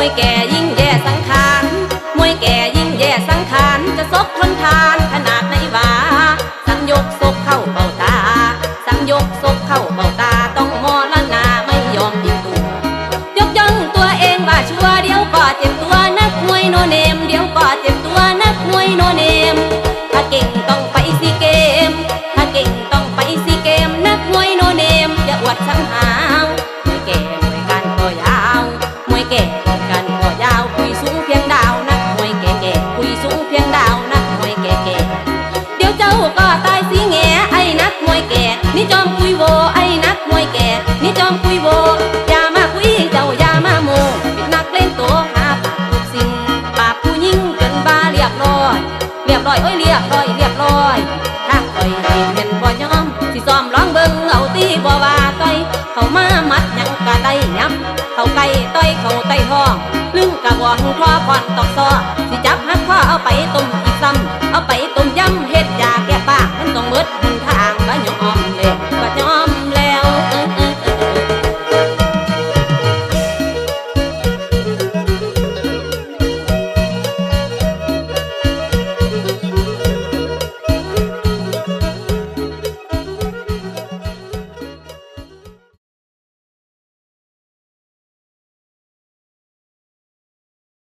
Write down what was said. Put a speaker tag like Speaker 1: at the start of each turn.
Speaker 1: วยแก่ยิ่งแย่สังขารมวยแก่ยิ่งแย่สังขารจะซกทนทานขนาดไหนวะสังยกซกเข้าเบ้าตา สังยกซกเข้าเบ้าตาต้องมอละนาไม่ยอมยิงตัวยกย่องตัวเองว่าชัวเดี๋ยวก็เจ็บตัวนักมวยโนเนม เดี๋ยวก็เจ็บตัวนักมวยโนเนม ถ้าเก่งต้องไปซีเก ก็ตายสีแงไอ้นักมวยแก่นี่จอมคุยโวไอ้นักมวยแก่นี่จอมคุยโวอย่ามาคุยเจ้าอย่ามาโมเป็นนักเล่นตัวหาปากทุกสิ่งปากผู้ยิ่งจนบ้าเรียบร้อยเรียบร้อยเอ้ยเรียบร้อยเรียบร้อยถ้าต่อยให้เป็นบ่ยอมสิซ้อมร้องเบิ่งเอาตีบ่ว่าต่อยเขามามัดยังกะได้ยับเขาไก่ต่อยเขาไต้ท้องลึงกะบ่หังคอพอนตอกซอ